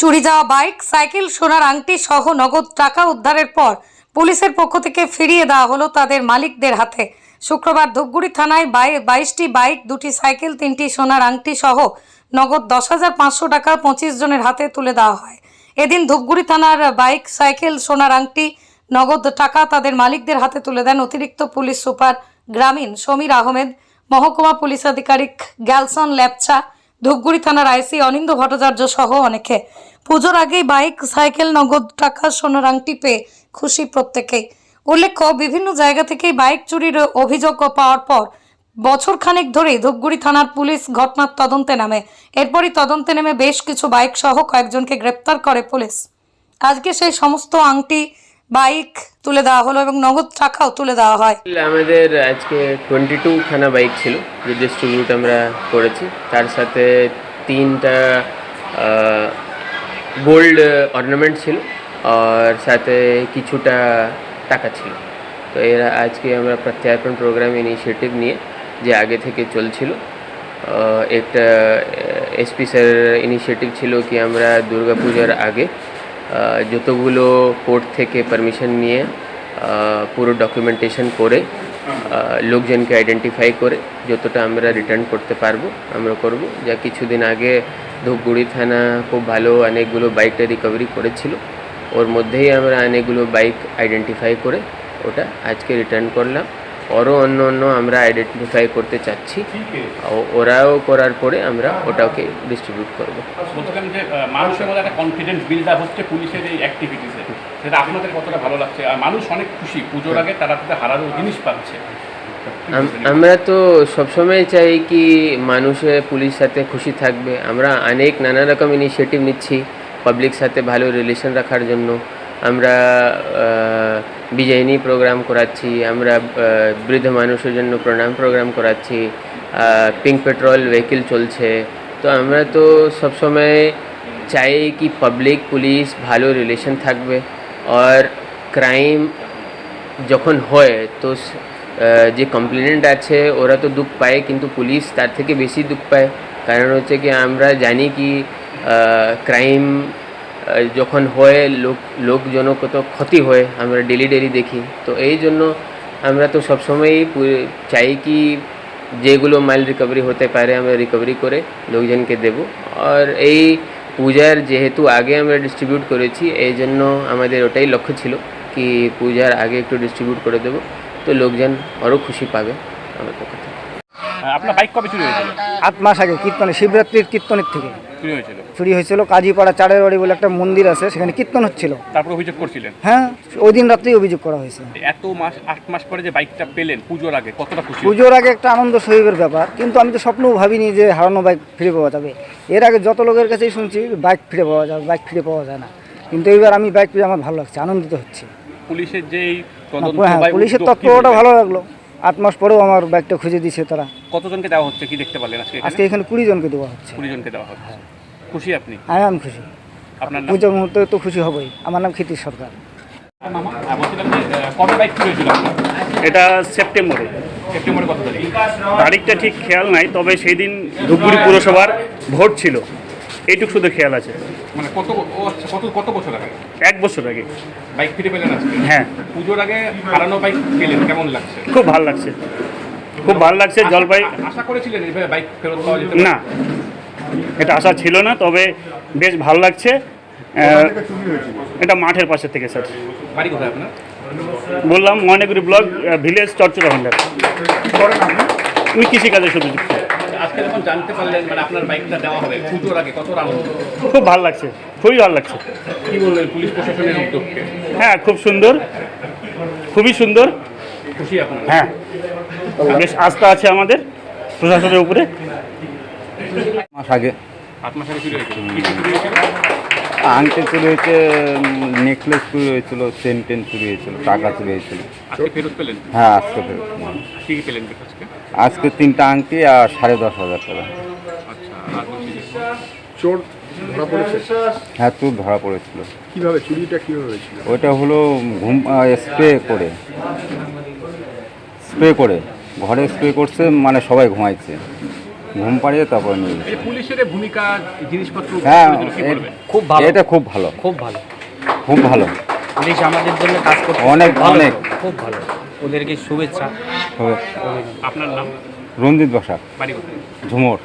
চুরি যাওয়া bike, cycle, সোনার আংটি সহ নগদ টাকা উদ্ধারের পর পুলিশের পক্ষ থেকে ফিরিয়ে দেওয়া হলো তাদের মালিকদের হাতে। শুক্রবার ধূপগুড়ি থানায় বাই- বাইশটি বাইক, দুটি সাইকেল, তিনটি সোনার আংটি সহ নগদ দশ হাজার পাঁচশো টাকা পঁচিশ জনের হাতে তুলে দেওয়া হয়। এদিন ধূপগুড়ি থানার বাইক, সাইকেল, সোনার আংটি, নগদ টাকা তাদের মালিকদের হাতে তুলে দেন অতিরিক্ত পুলিশ সুপার গ্রামীণ সমীর আহমেদ। মহকুমা পুলিশ আধিকারিক গ্যালসন ল্যাপচা ধূপগুড়ি থানার আইসি অনিন্দ ভট্টাচার্য সহ অনেকে। পুজোর আগেই বাইক, সাইকেল, নগদ টাকা, সোনার আংটি পেয়ে খুশি প্রত্যেকেই উল্লেখ্য, বিভিন্ন জায়গা থেকেই বাইক চুরির অভিযোগ পাওয়ার পর বছর খানেক ধরেই ধূপগুড়ি থানার পুলিশ ঘটনার তদন্তে নামে। এরপরই তদন্তে নেমে বেশ কিছু বাইক সহ কয়েকজনকে গ্রেপ্তার করে পুলিশ। আজকে সেই সমস্ত আংটি বাইক তুলে দেওয়া হলো এবং নগদ টাকাও তুলে দেওয়া হয়। আমাদের আজকে টোয়েন্টি টু খানা বাইক ছিল, যে ডিস্ট্রিবিউট আমরা করেছি। তার সাথে তিনটা গোল্ড অর্নামেন্ট ছিল, আর সাথে কিছুটা টাকা ছিল। তো এরা আজকে আমরা প্রত্যার্পণ প্রোগ্রাম ইনিশিয়েটিভ নিয়ে যে আগে থেকে চলছিল একটা এসপি স্যার ইনিশিয়েটিভ ছিল কি আমরা দুর্গাপূজার আগে যতগুলো কোর্ট থেকে পারমিশন নিয়ে পুরো ডকুমেন্টেশন করে লোকজনকে আইডেন্টিফাই করে যতটা আমরা রিটার্ন করতে পারব, আমরা করব। যা কিছুদিন আগে ধূপগুড়ি থানা খুব ভালো অনেকগুলো বাইকটা রিকভারি করেছিল। ওর মধ্যেই আমরা অনেকগুলো বাইক আইডেন্টিফাই করে ওটা আজকে রিটার্ন করলাম। আরও অন্য অন্য আমরা আইডেন্টিফাই করতে চাচ্ছি। ওরাও করার পরে আমরা ওটাকে ডিস্ট্রিবিউট করব। বলছিলাম যে মানুষের মধ্যে একটা কনফিডেন্স বিল্ড আপ হচ্ছে পুলিশের এই অ্যাক্টিভিটিসে সেটা আপনাদের কতটা ভালো লাগছে? আর মানুষ অনেক খুশি পুজোর আগে তারা তাদের জিনিস পাচ্ছে। আমরা তো সবসময় চাই কি মানুষে পুলিশ সাথে খুশি থাকবে। আমরা অনেক নানা রকম ইনিশিয়েটিভ নিচ্ছি পাবলিক সাথে ভালো রিলেশন রাখার জন্য। আমরা বিজয়িনী প্রোগ্রাম করাচ্ছি, আমরা বৃদ্ধ মানুষের জন্য প্রণাম প্রোগ্রাম করাচ্ছি পিঙ্ক পেট্রোল ভেহিকেল চলছে। তো আমরা তো সবসময় চাই কি পাবলিক পুলিশ ভালো রিলেশন থাকবে। আর ক্রাইম যখন হয়, তো যে কমপ্লেনেন্ট আছে, ওরা তো দুঃখ পায়, কিন্তু পুলিশ তার থেকে বেশি দুঃখ পায়। কারণ হচ্ছে কি, আমরা জানি কি ক্রাইম যখন হয় লোক লোকজন কত ক্ষতি হয় আমরা ডেলি ডেলি দেখি তো এই জন্য আমরা তো সবসময়ই চাই কি যেগুলো মাল রিকভারি হতে পারে আমরা রিকভারি করে লোকজনকে দেব। আর এই পূজার যেহেতু আগে আমরা ডিস্ট্রিবিউট করেছি এই জন্য আমাদের ওটাই লক্ষ্য ছিল কি পূজার আগে একটু ডিস্ট্রিবিউট করে দেবো তো লোকজন আরও খুশি পাবে আহ, আপনার বাইক কবে চুরি হয়েছিল? আট মাস আগে কীর্তনে শিবরাত্রির কীর্তনের থেকে। চুরি হয়েছিল? চুরি হয়েছিল কাজীপাড়া চারের বাড়ি বলে একটা মন্দির আছে সেখানে কীর্তন হচ্ছিল। তারপর অভিযোগ করছিলেন? হ্যাঁ ওই দিন রাত্রেই অভিযোগ করা হয়েছে। এত মাস আট মাস পরে যে বাইকটা পেলেন পুজোর আগে কতটা খুশি পুজোর আগে একটা আনন্দ সহিবের ব্যাপার কিন্তু আমি তো স্বপ্নও ভাবিনি যে হারানো বাইক ফিরে পাওয়া যাবে। এর আগে যত লোকের কাছেই শুনছি বাইক ফিরে পাওয়া যাবে বাইক ফিরে পাওয়া যায় না। কিন্তু এইবার আমি বাইক পেয়ে আমার ভালো লাগছে আনন্দিত হচ্ছে। পুলিশের যেই হ্যাঁ পুলিশের তৎপরতা ভালো লাগল। আট মাস পরেও আমার বাইকটা খুঁজে দিয়েছে তারা। কতজনকে দেওয়া হচ্ছে? কি দেখতে পারলেন আজকে আজকে এখানে কুড়ি জনকে দেওয়া হচ্ছে। কুড়ি জনকে দেওয়া হচ্ছে। খুশি আপনি? আমি আমি খুশি। আপনার নাম? পুজোর মুহূর্তে তো খুশি হবই। আমার নাম ক্ষিতিশ সরকার। মামা আহ, বলছিলাম যে আহ, কবে বাইক চুরি হয়েছিল আপনার? এটা সেপ্টেম্বরে। সেপ্টেম্বরে কত তারিখ? তারিখটা ঠিক খেয়াল নাই তবে সেই দিন ধূপগুড়ি পুরসভার ভোট ছিল। এইটুক শুধু খেয়াল আছে। মানে কত আচ্ছা কত কত বছর আগে? এক বছর আগে। বাইক ফিরে পেলেন আজকে? হ্যাঁ। পুজোর আগে হারানো বাইক পেলেন কেমন লাগছে? খুব ভালো লাগছে। খুব ভালো লাগছে জলপাই আশা- করেছিলেন বাইক ফেরত পাওয়া যেতে না। এটা আশা ছিল না তবে বেশ ভালো লাগছে। এটা মাঠের পাশে থেকে স্যার। বাড়ি কোথায় আপনার? বললাম ময়নাগুড়ি ব্লক ভিলেজ চরচুরা ভান্ডার। আমি কৃষিকাজে শুধু যুক্ত আজকে যখন জানতে পারলেন মানে আপনার বাইকটা দেওয়া হবে পুজোর আগে কত আনন্দ খুব ভালো লাগছে খুবই ভালো লাগছে। কি বললেন পুলিশ প্রশাসনের উদ্যোগকে? হ্যাঁ খুব সুন্দর খুবই সুন্দর। খুশি আপনার? হ্যাঁ বেশ আস্থা আছে আমাদের প্রশাসনের উপরে। মাস আগে। আট মাস আগে চুরি হয়েছিল? আংটি চুরি হয়েছে নেকলেস চুরি হয়েছিল চেন টেন চুরি হয়েছিল টাকা চুরি হয়েছিল। আজকে ফেরত পেলেন? হ্যাঁ আজকে ফেরত। কি পেলেন আজকে? আজকে তিনটা আংটি আর সাড়ে দশ হাজার টাকা আচ্ছা চোর ধরা পড়েছে? হ্যাঁ চুর ধরা পড়েছিল। কীভাবে? চুরিটা কীভাবে হয়েছিল? ওইটা হলো ঘুম স্প্রে করে। স্প্রে করে। ঘরে স্প্রে করছে মানে সবাই ঘুমাইছে। ঘুম পাড়িয়ে তারপরে নিয়ে গেছে। পুলিশের ভূমিকা জিনিসপত্র হ্যাঁ খুব ভালো। এটা খুব ভালো। খুব ভালো। খুব ভালো। পুলিশ আমাদের জন্য কাজ করতে অনেক, অনেক। খুব ভালো। ওদেরকে শুভেচ্ছা। আপনার নাম? রঞ্জিত বসাক। ঝুমর।